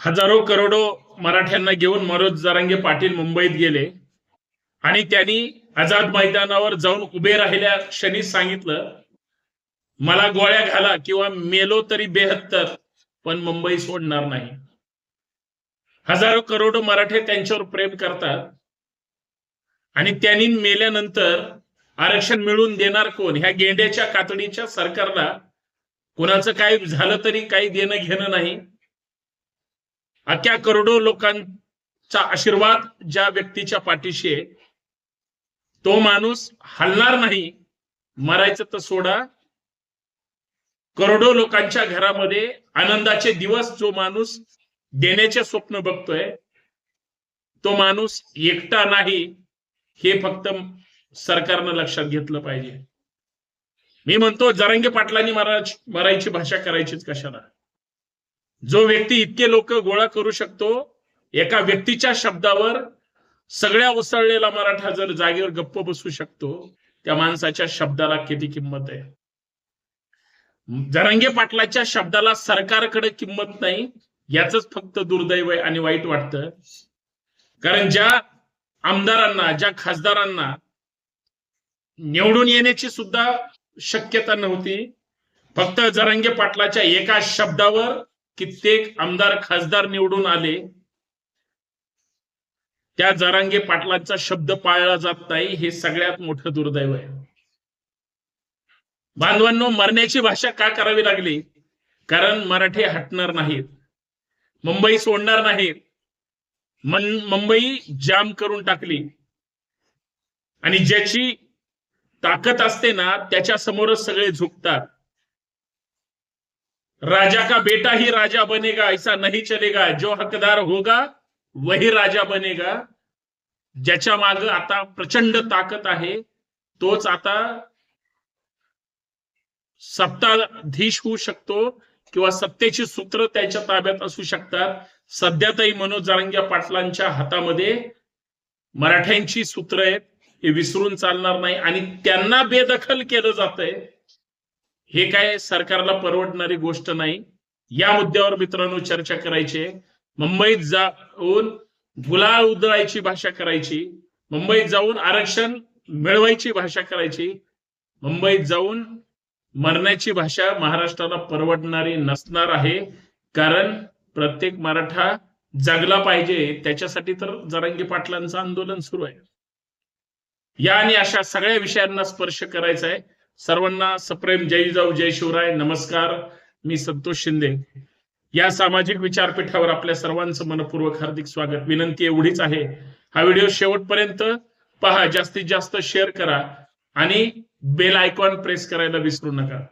हजारो करोडो मराठ्यांना घेऊन मनोज जरांगे पाटील मुंबईत गेले. आणि त्यांनी आझाद मैदानावर जाऊन उभे राहिल्या क्षणी सांगितलं मला गोळ्या घाला किंवा मेलो तरी बेहत्तर पण मुंबई सोडणार नाही. हजारो करोडो मराठे त्यांच्यावर प्रेम करतात. आणि त्यांनी मेल्यानंतर आरक्षण मिळवून देणार कोण? ह्या गेंड्याच्या कातडीच्या सरकारला कोणाचं काय झालं तरी काही देणं घेणं नाही. अख्या करोडो लोकांचा आशीर्वाद ज्या व्यक्तीच्या पाठीशी आहे तो माणूस हलणार नाही मरायचं तर सोडा. करोडो लोकांच्या घरामध्ये आनंदाचे दिवस जो माणूस देण्याचे स्वप्न बघतोय तो माणूस एकटा नाही हे फक्त सरकारनं लक्षात घेतलं पाहिजे. मी म्हणतो जरांगे पाटलांनी मरा मरायची भाषा करायचीच कशाला? जो व्यक्ती इतके लोक गोळा करू शकतो एका व्यक्तीच्या शब्दावर सगळ्या उसळलेला मराठा जर जागेवर गप्प बसू शकतो त्या माणसाच्या शब्दाला किती किंमत आहे? जरांगे पाटलाच्या शब्दाला सरकारकडे किंमत नाही याच फक्त दुर्दैव आहे आणि वाईट वाटतं. कारण ज्या आमदारांना ज्या खासदारांना निवडून येण्याची सुद्धा शक्यता नव्हती फक्त जरांगे पाटलाच्या एका शब्दावर कित्येक आमदार खासदार निवडून आले. त्या जरांगे पाटलांचा शब्द पाळला जात नाही हे सगळ्यात मोठं दुर्दैव आहे. बांधवांनो मरण्याची भाषा का करावी लागली? कारण मराठी हटणार नाहीत. मुंबई सोडणार नाहीत. मुंबई जाम करून टाकली. आणि ज्याची ताकद असते ना त्याच्या समोरच सगळे झुकतात. राजा का बेटा ही राजा बनेगा ऐसा नहीं चलेगा। जो हकदार होगा वही राजा बनेगा। ज्याच्या माग आता प्रचंड ताकद आहे तोच आता सत्ताधीश होऊ शकतो किंवा सत्तेची सूत्र त्याच्या ताब्यात असू शकतात. सध्या तरी मनोज जारंग्या पाटलांच्या हातामध्ये मराठ्यांची सूत्र आहेत हे विसरून चालणार नाही. आणि त्यांना बेदखल केलं जातंय. हे काय सरकारला परवडणारी गोष्ट नाही. या मुद्द्यावर मित्रांनो चर्चा करायची आहे. मुंबईत जाऊन गुलाल उधळायची भाषा करायची. मुंबईत जाऊन आरक्षण मिळवायची भाषा करायची. मुंबईत जाऊन मरण्याची भाषा महाराष्ट्राला परवडणारी नसणार आहे. कारण प्रत्येक मराठा जगला पाहिजे. त्याच्यासाठी तर जरांगी पाटलांचं आंदोलन सुरू आहे. या आणि अशा सगळ्या विषयांना स्पर्श करायचा आहे. सर्वांना सप्रेम जय जाऊ जय शिवराय. नमस्कार. मी संतोष शिंदे. या सामाजिक विचारपीठावर आपल्या सर्वांचं मनपूर्वक हार्दिक स्वागत. विनंती एवढीच आहे. हा व्हिडिओ शेवटपर्यंत पहा. जास्तीत जास्त शेअर करा आणि बेल आयकॉन प्रेस करायला विसरू नका.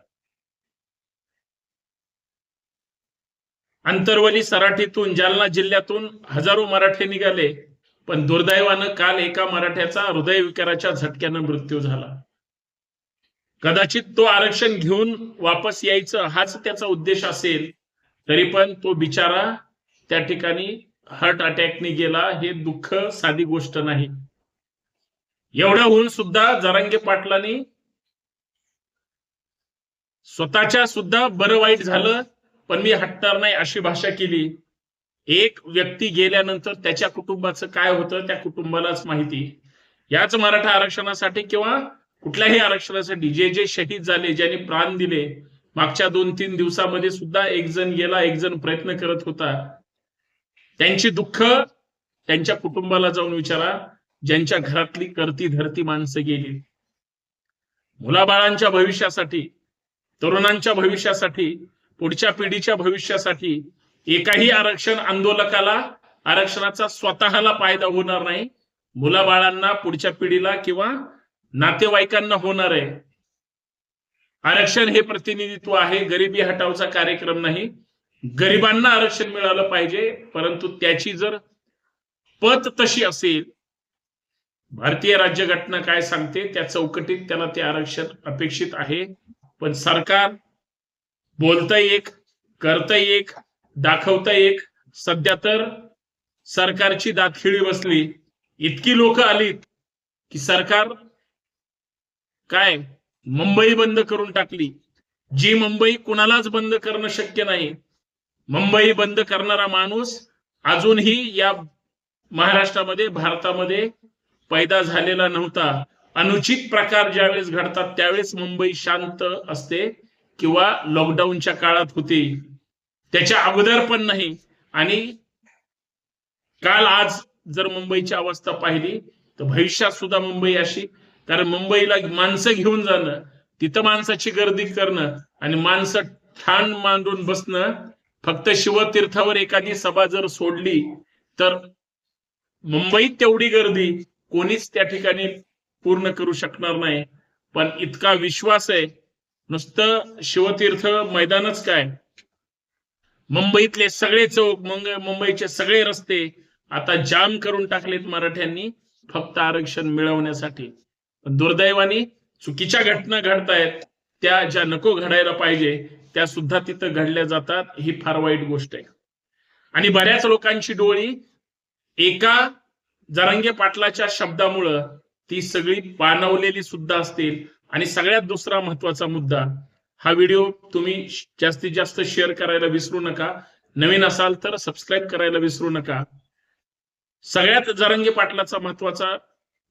अंतरवली सराठीतून जालना जिल्ह्यातून हजारो मराठे निघाले पण दुर्दैवानं काल एका मराठ्याचा हृदयविकाराच्या झटक्यानं मृत्यू झाला. कदाचित तो आरक्षण घेऊन वापस यायचं हाच त्याचा उद्देश असेल तरी पण तो बिचारा त्या ठिकाणी हार्ट अटॅकने गेला हे दुःख साधी गोष्ट नाही. एवढं होऊन सुद्धा जरांगे पाटलांनी स्वतःच्या सुद्धा बरं वाईट झालं पण मी हटणार नाही अशी भाषा केली. एक व्यक्ती गेल्यानंतर त्याच्या कुटुंबाचं काय होतं त्या कुटुंबालाच माहिती. याच मराठा आरक्षणासाठी किंवा कुठल्याही आरक्षणासाठी जे जे शहीद झाले ज्यांनी प्राण दिले मागच्या दोन तीन दिवसामध्ये सुद्धा एक जण गेला एक जण प्रयत्न करत होता. त्यांची दुःख त्यांच्या कुटुंबाला जाऊन विचारा ज्यांच्या घरातली करती धरती माणसं गेली. मुलाबाळांच्या भविष्यासाठी तरुणांच्या भविष्यासाठी पुढच्या पिढीच्या भविष्यासाठी एकाही आरक्षण आंदोलकाला आरक्षणाचा स्वतःला फायदा होणार नाही. मुलाबाळांना पुढच्या पिढीला किंवा नातेवाईकांना होणार आहे. आरक्षण हे प्रतिनिधित्व आहे. गरिबी हटावचा कार्यक्रम नाही. गरिबांना आरक्षण मिळालं पाहिजे. परंतु त्याची जर पत तशी असेल भारतीय राज्यघटना काय सांगते? त्या चौकटीत त्याला ते आरक्षण अपेक्षित आहे. पण सरकार बोलता एक करता एक दाखवता एक. सध्या तर सरकारची दातखिळी बसली. इतकी लोक आलीत की सरकार काय? मुंबई बंद करून टाकली. जी मुंबई कुणालाच बंद करणं शक्य नाही. मुंबई बंद करणारा माणूस अजूनही या महाराष्ट्रामध्ये भारतामध्ये पैदा झालेला नव्हता. अनुचित प्रकार ज्यावेळेस घडतात त्यावेळेस मुंबई शांत असते किंवा लॉकडाऊनच्या काळात होती. त्याच्या अगोदर पण नाही. आणि काल आज जर मुंबईची अवस्था पाहिली तर भविष्यात सुद्धा मुंबई अशी कारण मुंबईला माणसं घेऊन जाणं तिथं माणसाची गर्दी करणं आणि माणसं ठाण मांडून बसणं फक्त शिवतीर्थावर एखादी सभा जर सोडली तर मुंबईत तेवढी गर्दी कोणीच त्या ठिकाणी पूर्ण करू शकणार नाही. पण इतका विश्वास आहे नुसतं शिवतीर्थ मैदानच काय? मुंबईतले सगळे चौक मुंबईचे सगळे रस्ते आता जाम करून टाकलेत मराठ्यांनी फक्त आरक्षण मिळवण्यासाठी. दुर्दैवाने चुकीच्या घटना घडतायत त्या ज्या नको घडायला पाहिजे त्या सुद्धा तिथं घडल्या जातात ही फार वाईट गोष्ट आहे. आणि बऱ्याच लोकांची डोळी एका जरांगे पाटलाच्या शब्दामुळं ती सगळी पाणवलेली सुद्धा असतील. आणि सगळ्यात दुसरा महत्त्वाचा मुद्दा हा व्हिडिओ तुम्ही जास्तीत जास्त शेअर करायला विसरू नका. नवीन असाल तर सबस्क्राईब करायला विसरू नका. सगळ्यात जरंगे पाटलाचा महत्त्वाचा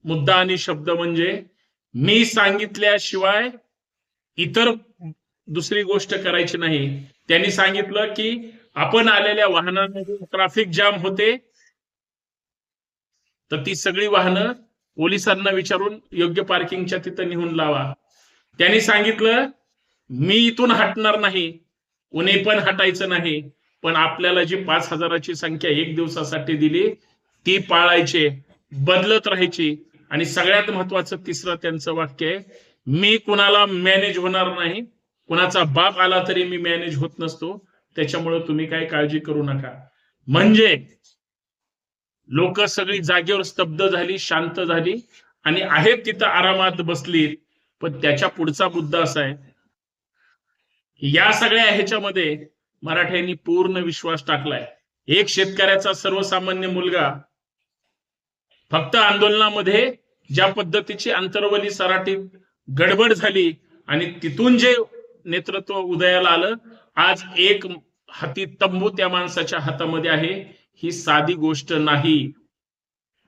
मुद्दा आणि शब्द म्हणजे मी सांगितल्याशिवाय इतर दुसरी गोष्ट करायची नाही. त्यांनी सांगितलं की आपण आलेल्या वाहनांमध्ये ट्रॅफिक जाम होते तर ती सगळी वाहनं पोलिसांना विचारून योग्य पार्किंगच्या तिथं नेऊन लावा. त्यांनी सांगितलं मी इथून हटणार नाही कुणी पण हटायचं नाही पण आपल्याला जी पाच हजाराची संख्या एक दिवसासाठी दिली ती पाळायची बदलत राहायची. आणि सगळ्यात महत्वाचं तिसरं त्यांचं वाक्य आहे मी कुणाला मॅनेज होणार नाही कुणाचा बाप आला तरी मी मॅनेज होत नसतो त्याच्यामुळे तुम्ही काय काळजी करू नका. म्हणजे लोक सगळी जागेवर स्तब्ध झाली शांत झाली आणि आहेत तिथं आरामात बसली पण त्याच्या पुढचा मुद्दा असा आहे या सगळ्या ह्याच्यामध्ये मराठ्यांनी पूर्ण विश्वास टाकलाय. एक शेतकऱ्याचा सर्वसामान्य मुलगा फक्त आंदोलनामध्ये ज्या पद्धतीची आंतरवली सराटीत गडबड झाली आणि तिथून जे नेतृत्व उदयाला आलं आज एक हाती तंबू त्या माणसाच्या हातामध्ये आहे. ही साधी गोष्ट नाही.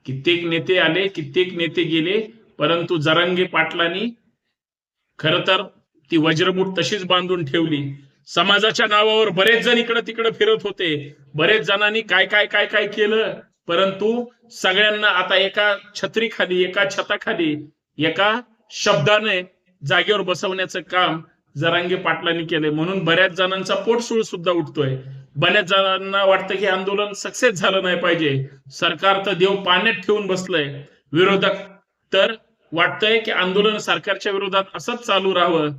कित्येक नेते आले कित्येक नेते गेले परंतु जरांगे पाटलांनी खर तर ती वज्रमूठ तशीच बांधून ठेवली. समाजाच्या नावावर बरेच जण इकडे तिकडे फिरत होते. बरेच जणांनी काय काय काय काय केलं? परंतु सगळ्यांना आता एका छत्रीखाली एका छताखाली एका शब्दाने जागेवर बसवण्याचं काम जरांगे पाटलांनी केलंय. म्हणून बऱ्याच जणांचा पोटसूळ सुद्धा उठतोय. बऱ्याच जणांना वाटतं की आंदोलन सक्सेस झालं नाही पाहिजे. सरकार तर देव पाण्यात ठेवून बसलंय. विरोधक तर वाटतंय की आंदोलन सरकारच्या विरोधात असंच चालू राहावं.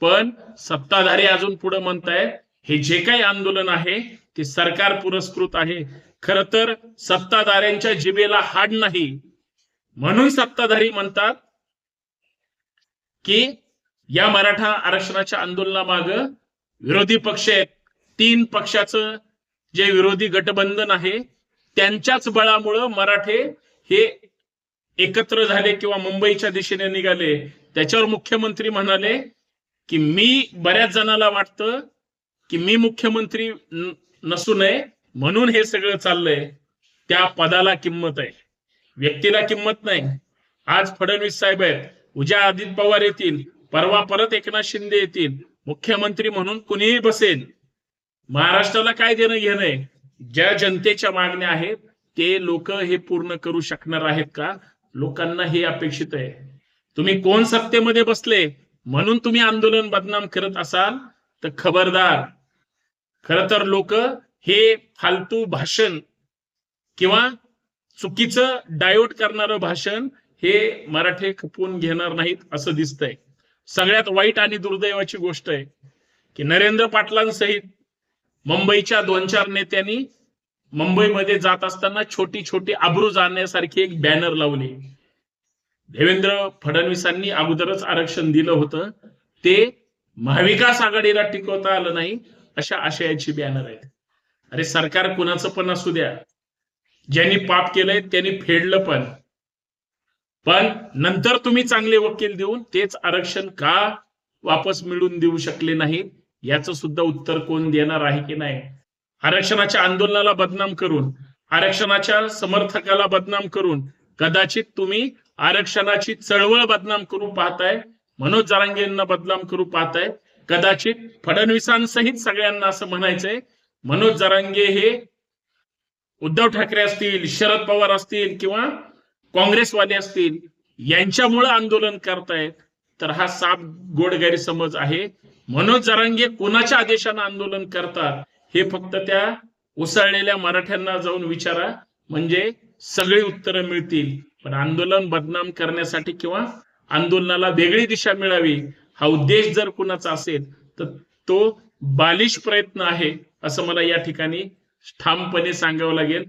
पण सत्ताधारी अजून पुढे म्हणतायत हे जे काही आंदोलन आहे ते सरकार पुरस्कृत आहे. खर तर सत्ताधाऱ्यांच्या जिबेला हाड नाही. म्हणून सत्ताधारी म्हणतात की या मराठा आरक्षणाच्या आंदोलनामाग विरोधी पक्ष आहेत. तीन पक्षाचं जे विरोधी गठबंधन आहे त्यांच्याच बळामुळं मराठे हे एकत्र झाले किंवा मुंबईच्या दिशेने निघाले. त्याच्यावर मुख्यमंत्री म्हणाले की मी बऱ्याच जणाला वाटतं की मी मुख्यमंत्री नसू नये. म्हणून हे सगळं चाललंय. त्या पदाला किंमत आहे. व्यक्तीला किंमत नाही. आज फडणवीस साहेब आहेत. उद्या अजित पवार येतील. परवा परत एकनाथ शिंदे येतील. मुख्यमंत्री म्हणून कुणीही बसेल. महाराष्ट्राला काय देणं घेणं ज्या जनतेच्या मागण्या आहेत ते लोक हे पूर्ण करू शकणार आहेत का? लोकांना हे अपेक्षित आहे. तुम्ही कोण सत्तेमध्ये बसले? म्हणून तुम्ही आंदोलन बदनाम करत असाल तर खबरदार. खर तर लोक हे फालतू भाषण किंवा चुकीचं डायोट करणारं भाषण हे मराठे खपवून घेणार नाहीत असं दिसतंय. सगळ्यात वाईट आणि दुर्दैवाची गोष्ट आहे की नरेंद्र पाटलांसहित मुंबईच्या दोन चार नेत्यांनी मुंबईमध्ये जात असताना छोटी छोटी आबरू जाण्यासारखी एक बॅनर लावली. देवेंद्र फडणवीसांनी अगोदरच आरक्षण दिलं होतं. ते महाविकास आघाडीला टिकवता आलं नाही. अशा आशयाची बॅनर आहेत. अरे सरकार कुणाचं पण असू द्या. ज्यांनी पाप केलंय त्यांनी फेडलं पण. पण नंतर तुम्ही चांगले वकील देऊन तेच आरक्षण का वापस मिळवून देऊ शकले नाही? याचं सुद्धा उत्तर कोण देणार आहे की नाही? आरक्षणाच्या आंदोलनाला बदनाम करून आरक्षणाच्या समर्थकाला बदनाम करून कदाचित तुम्ही आरक्षणाची चळवळ बदनाम करू पाहताय मनोज जारांगे यांना बदनाम करू पाहताय कदाचित फडणवीसांसहित सगळ्यांना असं म्हणायचंय मनोज जरांगे हे उद्धव ठाकरे असतील शरद पवार असतील किंवा काँग्रेसवाले असतील यांच्यामुळे आंदोलन करतायत तर हा साप गोड गैरसमज आहे. मनोज जरांगे कोणाच्या आदेशानं आंदोलन करतात हे फक्त त्या उसळलेल्या मराठ्यांना जाऊन विचारा म्हणजे सगळी उत्तरं मिळतील. पण आंदोलन बदनाम करण्यासाठी किंवा आंदोलनाला वेगळी दिशा मिळावी हा उद्देश जर कुणाचा असेल तर तो बालिश प्रयत्न आहे असं मला या ठिकाणी ठामपणे सांगावं लागेल.